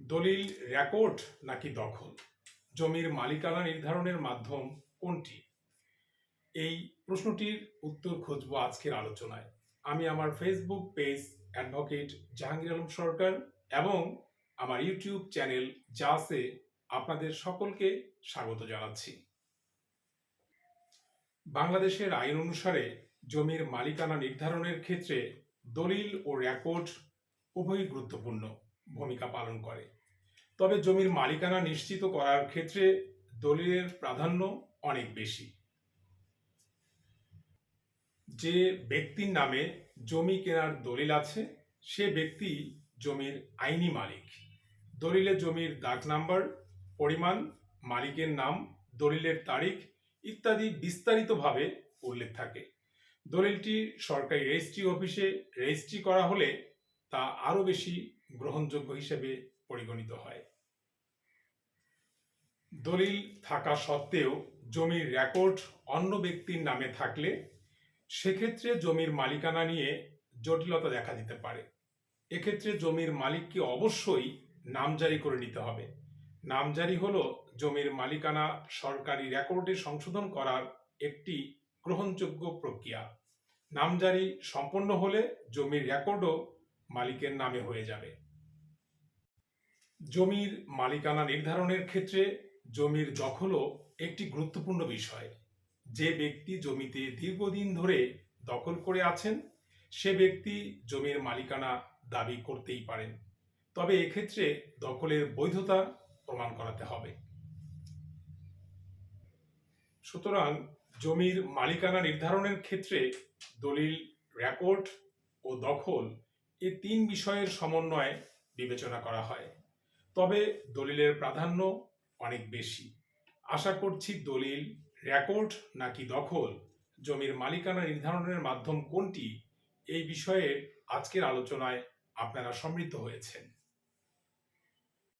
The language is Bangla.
দলিল, রেকর্ড নাকি দখল? জমির মালিকানা নির্ধারণের মাধ্যম কোনটি? এই প্রশ্নটির উত্তর খুঁজব আজকের আলোচনায়। আমি আমার Facebook page advocate Jahangir Alam Sarkar এবং আমার ইউটিউব চ্যানেল জাসে আপনাদের সকলকে স্বাগত জানাচ্ছি। বাংলাদেশের আইন অনুসারে জমির মালিকানা নির্ধারণের ক্ষেত্রে দলিল ও রেকর্ড উভয়ই গুরুত্বপূর্ণ। ভূমিকা পালন করে। তবে জমির মালিকানা নিশ্চিত করার ক্ষেত্রে দলিলের প্রাধান্য অনেক বেশি। যে ব্যক্তির নামে জমি কেনার দলিল আছে, সে ব্যক্তি জমির আইনি মালিক। দলিলে জমির দাগ নাম্বার, পরিমাণ, মালিকের নাম, দলিলের তারিখ ইত্যাদি বিস্তারিতভাবে উল্লেখ থাকে। দলিলটি সরকারি রেজিস্ট্রি অফিসে রেজিস্ট্রি করা হলে তা আরও বেশি গ্রহণযোগ্য হিসেবে পরিগণিত হয়। দলিল থাকা সত্ত্বেও জমির রেকর্ড অন্য ব্যক্তির নামে থাকলে সেক্ষেত্রে জমির মালিকানা নিয়ে জটিলতা দেখা দিতে পারে। এক্ষেত্রে জমির মালিককে অবশ্যই নামজারি করে নিতে হবে। নামজারি হল জমির মালিকানা সরকারি রেকর্ডে সংশোধন করার একটি গ্রহণযোগ্য প্রক্রিয়া। নামজারি সম্পন্ন হলে জমির রেকর্ডও মালিকের নামে হয়ে যাবে। জমির মালিকানা নির্ধারণের ক্ষেত্রে জমির দখলও একটি গুরুত্বপূর্ণ বিষয়। যে ব্যক্তি জমিতে দীর্ঘদিন ধরে দখল করে আছেন, সে ব্যক্তি জমির মালিকানা দাবি করতেই পারেন। তবে এক্ষেত্রে দখলের বৈধতা প্রমাণ করাতে হবে। সুতরাং জমির মালিকানা নির্ধারণের ক্ষেত্রে দলিল, রেকর্ড ও দখল এই তিন বিষয়ের সমন্বয়ে বিবেচনা করা হয়। তবে দলিলের প্রাধান্য অনেক বেশি। আশা করছি দলিল, রেকর্ড নাকি দখল, জমির মালিকানা নির্ধারণের মাধ্যম কোনটি, এই বিষয়ে আজকের আলোচনায় আপনারা সমৃদ্ধ হয়েছেন।